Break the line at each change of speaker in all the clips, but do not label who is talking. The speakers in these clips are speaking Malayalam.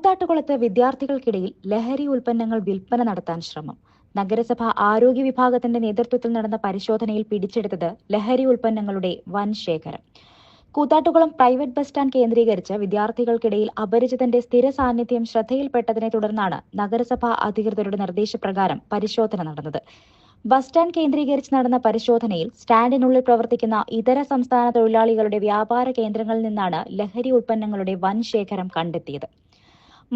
കൂത്താട്ടുകുളത്ത് വിദ്യാർത്ഥികൾക്കിടയിൽ ലഹരി ഉൽപ്പന്നങ്ങൾ വിൽപ്പന നടത്താൻ ശ്രമം. നഗരസഭ ആരോഗ്യ വിഭാഗത്തിന്റെ നേതൃത്വത്തിൽ നടന്ന പരിശോധനയിൽ പിടിച്ചെടുത്തത് ലഹരി ഉൽപ്പന്നങ്ങളുടെ വൻ ശേഖരം. കൂത്താട്ടുകുളം പ്രൈവറ്റ് ബസ് സ്റ്റാൻഡ് കേന്ദ്രീകരിച്ച് വിദ്യാർത്ഥികൾക്കിടയിൽ അപരിചിതന്റെ സ്ഥിര സാന്നിധ്യം ശ്രദ്ധയിൽപ്പെട്ടതിനെ തുടർന്നാണ് നഗരസഭ അധികൃതരുടെ നിർദ്ദേശപ്രകാരം പരിശോധന നടന്നത്. ബസ് സ്റ്റാൻഡ് കേന്ദ്രീകരിച്ച് നടന്ന പരിശോധനയിൽ സ്റ്റാൻഡിനുള്ളിൽ പ്രവർത്തിക്കുന്ന ഇതര സംസ്ഥാന തൊഴിലാളികളുടെ വ്യാപാര കേന്ദ്രങ്ങളിൽ നിന്നാണ് ലഹരി ഉൽപ്പന്നങ്ങളുടെ വൻ ശേഖരം കണ്ടെത്തിയത്.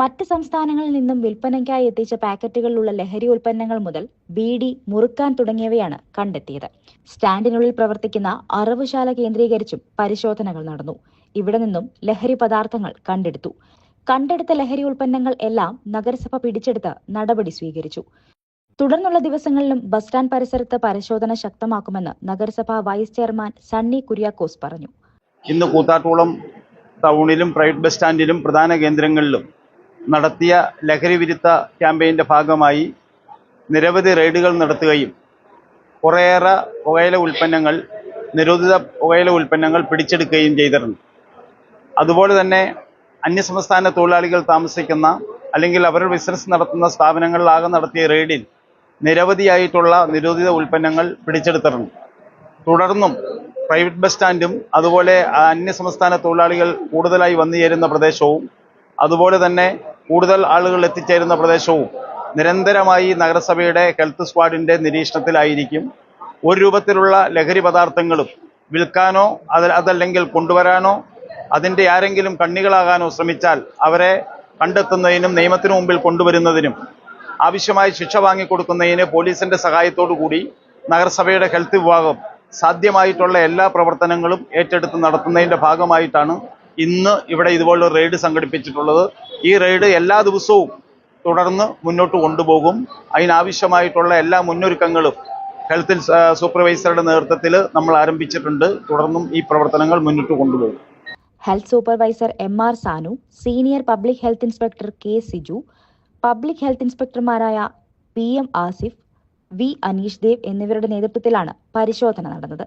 മറ്റ് സംസ്ഥാനങ്ങളിൽ നിന്നും വിൽപ്പനയ്ക്കായി എത്തിച്ച പാക്കറ്റുകളിലുള്ള ലഹരി ഉൽപ്പന്നങ്ങൾ മുതൽ ബീഡി മുറുക്കാൻ തുടങ്ങിയവയാണ് കണ്ടെത്തിയത്. സ്റ്റാൻഡിനുള്ളിൽ പ്രവർത്തിക്കുന്ന അറവുശാല കേന്ദ്രീകരിച്ചും പരിശോധനകൾ നടന്നു. ഇവിടെ നിന്നും ലഹരി പദാർത്ഥങ്ങൾ കണ്ടെടുത്തു. കണ്ടെടുത്ത ലഹരി ഉൽപ്പന്നങ്ങൾ എല്ലാം നഗരസഭ പിടിച്ചെടുത്ത് നടപടി സ്വീകരിച്ചു. തുടർന്നുള്ള ദിവസങ്ങളിലും ബസ് സ്റ്റാൻഡ് പരിസരത്ത് പരിശോധന ശക്തമാക്കുമെന്ന് നഗരസഭാ വൈസ് ചെയർമാൻ സണ്ണി കുര്യാക്കോസ് പറഞ്ഞു.
ഇന്ന് കൂത്താട്ടോളം ടൗണിലും പ്രൈവറ്റ് ബസ് സ്റ്റാൻഡിലും പ്രധാന കേന്ദ്രങ്ങളിലും നടത്തിയ ലഹരി വിരുദ്ധ ക്യാമ്പയിന്റെ ഭാഗമായി നിരവധി റെയ്ഡുകൾ നടത്തുകയും കുറേയേറെ പുകയില ഉൽപ്പന്നങ്ങൾ നിരോധിത പുകയില ഉൽപ്പന്നങ്ങൾ പിടിച്ചെടുക്കുകയും ചെയ്തിരുന്നു. അതുപോലെ തന്നെ അന്യസംസ്ഥാന തൊഴിലാളികൾ താമസിക്കുന്ന അല്ലെങ്കിൽ അവർ ബിസിനസ് നടത്തുന്ന സ്ഥാപനങ്ങളിലാകെ നടത്തിയ റെയ്ഡിൽ നിരവധിയായിട്ടുള്ള നിരോധിത ഉൽപ്പന്നങ്ങൾ പിടിച്ചെടുത്തിരുന്നു. തുടർന്നും പ്രൈവറ്റ് ബസ് സ്റ്റാൻഡും അതുപോലെ അന്യസംസ്ഥാന തൊഴിലാളികൾ കൂടുതലായി വന്നു ചേരുന്ന പ്രദേശവും അതുപോലെ തന്നെ കൂടുതൽ ആളുകൾ എത്തിച്ചേരുന്ന പ്രദേശവും നിരന്തരമായി നഗരസഭയുടെ ഹെൽത്ത് സ്ക്വാഡിന്റെ നിരീക്ഷണത്തിലായിരിക്കും. ഒരു രൂപത്തിലുള്ള ലഹരി പദാർത്ഥങ്ങളും വിൽക്കാനോ അത് അതല്ലെങ്കിൽ കൊണ്ടുവരാനോ അതിന്റെ ആരെങ്കിലും കണ്ണികളാകാനോ ശ്രമിച്ചാൽ അവരെ കണ്ടെത്തുന്നതിനും നിയമത്തിനു മുമ്പിൽ കൊണ്ടുവരുന്നതിനും ആവശ്യമായ ശിക്ഷ വാങ്ങിക്കൊടുക്കുന്നതിന് പോലീസിന്റെ സഹായത്തോടു കൂടി നഗരസഭയുടെ ഹെൽത്ത് വിഭാഗം സാധ്യമായിട്ടുള്ള എല്ലാ പ്രവർത്തനങ്ങളും ഏറ്റെടുത്ത് നടത്തുന്നതിന്റെ ഭാഗമായിട്ടാണ് ഇന്ന് ഇവിടെ ഇതുപോലുള്ള റെയ്ഡ് സംഘടിപ്പിച്ചിട്ടുള്ളത്. ഈ റെയ്ഡ് എല്ലാ ദിവസവും തുടർന്ന് മുന്നോട്ട് കൊണ്ടുപോകും. അതിനാവശ്യമായിട്ടുള്ള എല്ലാ മുന്നൊരുക്കങ്ങളും ഹെൽത്ത് സൂപ്പർവൈസറുടെ നേതൃത്വത്തിൽ നമ്മൾ ആരംഭിച്ചിട്ടുണ്ട്. തുടർന്നും ഈ പ്രവർത്തനങ്ങൾ മുന്നോട്ട് കൊണ്ടുപോകും.
Health supervisor M R Sanu senior public health inspector K Siju public health ഇൻസ്പെക്ടർമാരായ P M Asif V Aneesh Dev എന്നിവരുടെ നേതൃത്വത്തിലാണ് പരിശോധന നടന്നത്.